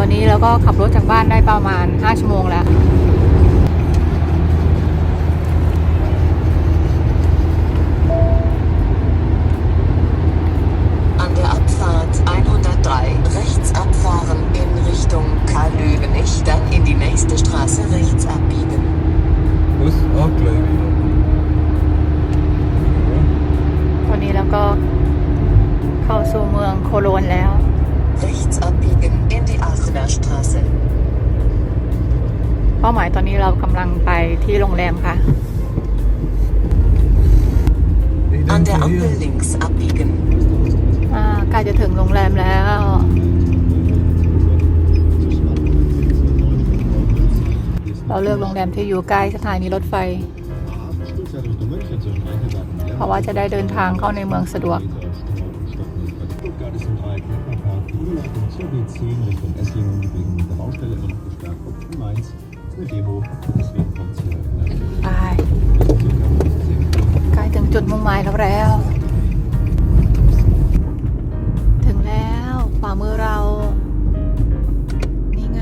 อนนี้เราก็ขับรถจากบ้านได้ประมาณ 5 ชั่วโมงแล้ว เป้าหมายตอนนี้เรากำลังไปที่โรงแรมค่ะ Ich An der denke Ampel hier. links abbiegen. อ่าใกล้จะถึงโรงแรมแล้ว เราเลือกโรงแรมที่อยู่ใกล้สถานีรถไฟ เพราะว่าจะได้เดินทางเข้าในเมืองสะดวก Stuttgart ist im Dreieck-Neckarpark. Umleitung zur B10 Richtung Esslingen wegen der Baustelle immer noch gesperrt. Und in Mainz ist eine Demo. Deswegen kommt es hier in der ไป circa 10ใกล้ถึงจุดมุ่งหมายแล้วแล้ว ถึงแล้วขวามือเรานี่ไง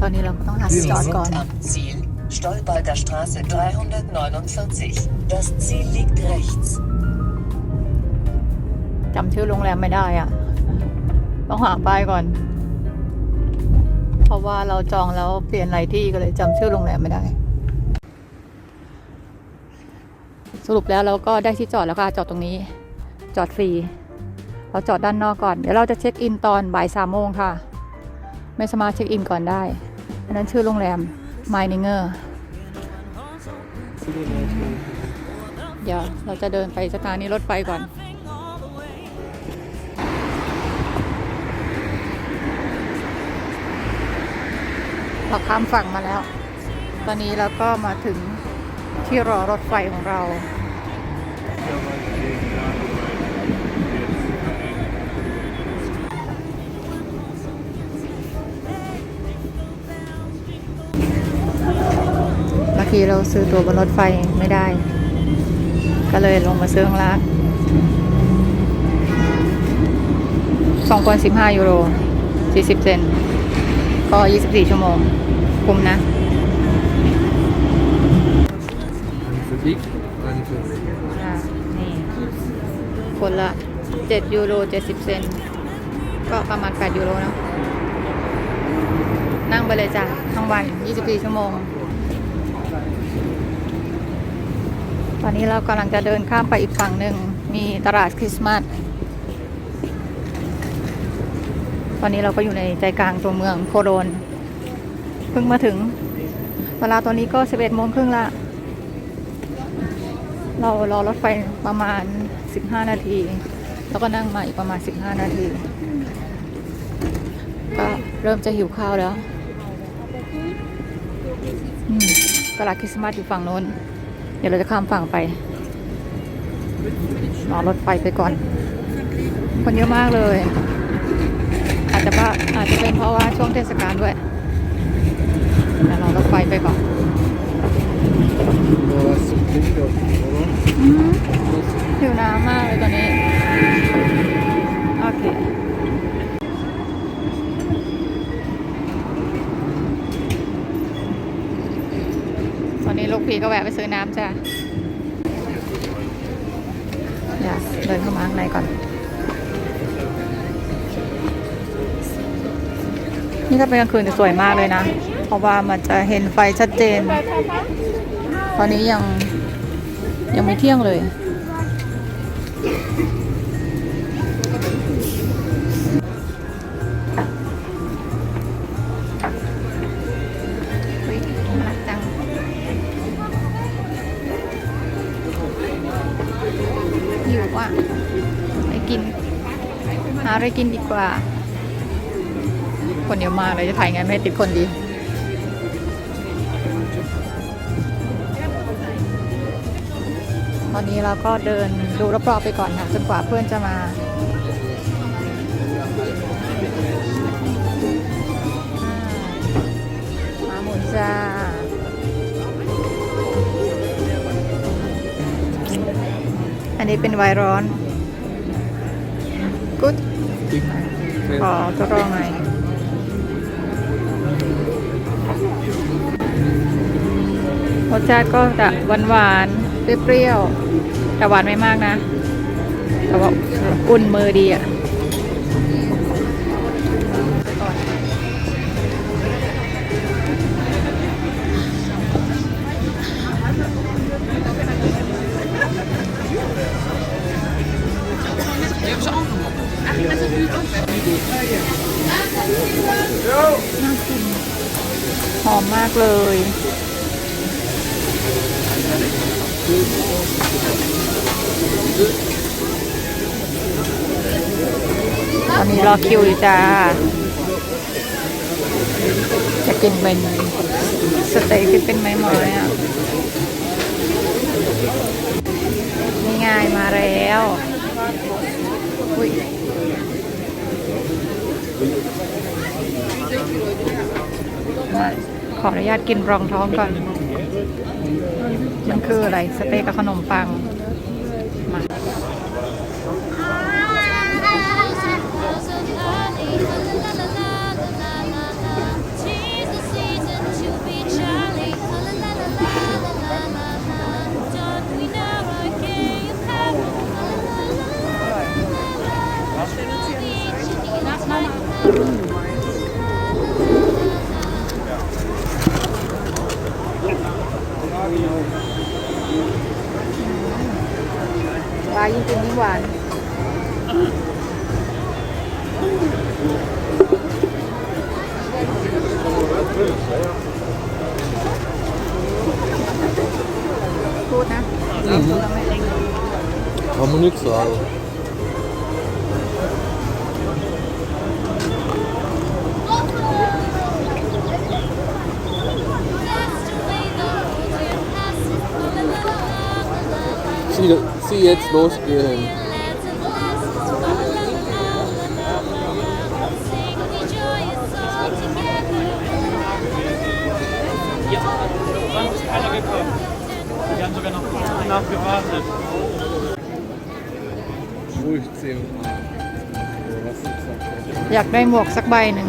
ตอนนี้เราก็ต้องหาที่ Sie จอด sind ก่อน am Ziel. Stolberger Straße 349. Das Ziel liegt rechts. จำชื่อโรงแรมไม่ได้อะต้องหาป้ายก่อน เพราะว่าเราจองแล้วเปลี่ยนหลายที่ก็เลยจำชื่อโรงแรมไม่ได้ สรุปแล้วเราก็ได้ที่จอดแล้วค่ะจอดตรงนี้ จอดฟรีเราจอดด้านนอกก่อนเดี๋ยวเราจะเช็คอินตอนบ่ายสามโมงค่ะ ไม่สามารถเช็คอินก่อนได้อันนั้นชื่อโรงแรม m i n i n g e r เดี๋ยวเราจะเดินไปสถานีรถไฟก่อน เราข้ามฝั่งมาแล้ว ตอนนี้เราก็มาถึงที่รอรถไฟของเรา เมื่อกี้เราซื้อตัวบนรถไฟไม่ได้ ก็เลยลงมาซื้อข้างล่างสองคนสิบห้ายูโรสี่สิบเซน ก็ 24 ชั่วโมง คุ้มนะ Eine für dich, eine für mich. อ่านี่คนละ 7 ยูโร 70 เซนก็ประมาณ 8 ยูโรเนอะนั่งไปเลยจ้ะ ทั้งวัน 24 ชั่วโมง ตอนนี้เรากำลังจะเดินข้ามไปอีกฝั่งหนึ่ง มีตลาดคริสต์มาสตอนนี้เราก็อยู่ในใจกลางตัวเมืองโคโรน เพิ่งมาถึง เวลาตอนนี้ก็11โมงครึ่งละ เรารอรถไฟประมาณ15นาที แล้วก็นั่งมาอีกประมาณ15นาที ก็เริ่มจะหิวข้าวแล้วตลาดคริสต์มาสอยู่ฝั่งโน้น เดี๋ยวเราจะข้ามฝั่งไปรอรถไฟไปก่อน คนเยอะมากเลย อาจจะว่าอาจจะเป็นเพราะว่าช่วงเทศกาลด้วย เดี๋ยวรอรถไฟไปก่อน Nur was zum Trinken, oder? อืมหิวน้ำมากเลยตอนนี้ โอเคตอนนี้ลูกพีก็แวะไปซื้อน้ำจ้ะเดี๋ยวเดินเข้ามาข้างในก่อน นี่ถ้าเป็นกลางคืนจะสวยมากเลยนะ เพราะว่ามันจะเห็นไฟชัดเจน ตอนนี้ยังยังไม่เที่ยงเลยเฮ้ยน่ารักจังหิวอะไปกิน หาอะไรกินดีกว่า คนเยอะมากเลยจะถ่ายไงไม่ให้ติดคนดี ตอนนี้เราก็เดินดูรอบๆไปก่อนค่ะจนกว่าเพื่อนจะมามาหมุนจ้าอันนี้เป็นไวน์ร้อนกุ๊ดขอทดลองหน่อยรสชาติก็จะหวานหวานๆ เปรี้ยวๆแต่หวานไม่มากนะ แต่ว่าอุ่นมือดีอะหอมมากเลย ตอนนี้รอคิวอยู่จ้า จะกินเป็นสเต็กที่เป็นไม้ไม้อะนี่ไงมาแล้วอุ้ยมาขออนุญาตกินรองท้องก่อน มันคืออะไรสเต็กกับขนมปังมา หวานจริงๆนี่หวานพูดนะ Kann man nichts sagen. Sie, sie jetzt losgehen. Ruhig zählen. Was ist das? อยากได้หมวกสักใบหนึ่ง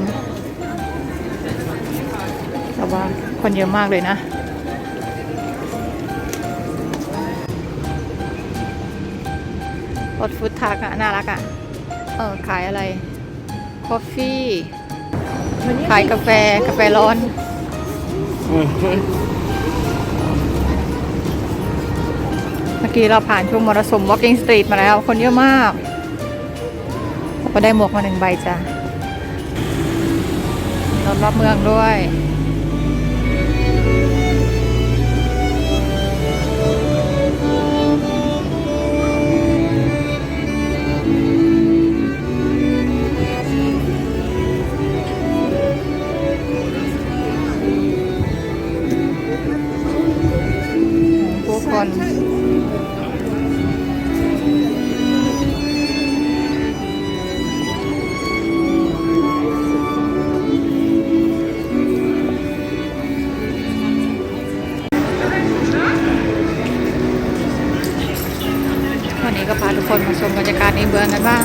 แต่ว่าคนเยอะมากเลยนะ รถฟู้ดทักอะน่ารักอะเออขายอะไรคอฟฟี่ขายกาแฟกาแฟร้อนเมื่อกี้เราผ่านช่วงมรสุม Walking Street มาแล้ว คนเยอะมากแล้วก็ได้หมวกมาหนึ่งใบจ้ะมีรถรอบเมืองด้วย คนมาชมบรรยากาศในเมืองกันบ้าง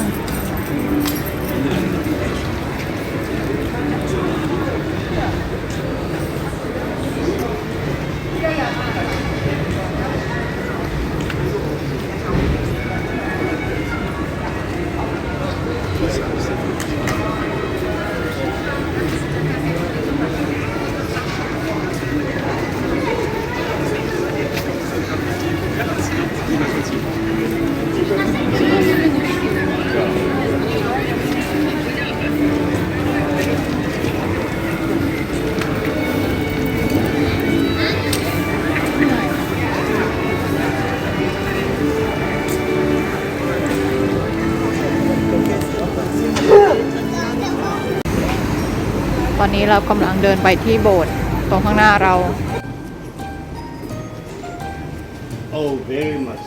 ตอนนี้เรากำลังเดินไปที่โบสถ์ตรงข้างหน้าเรา Oh, very much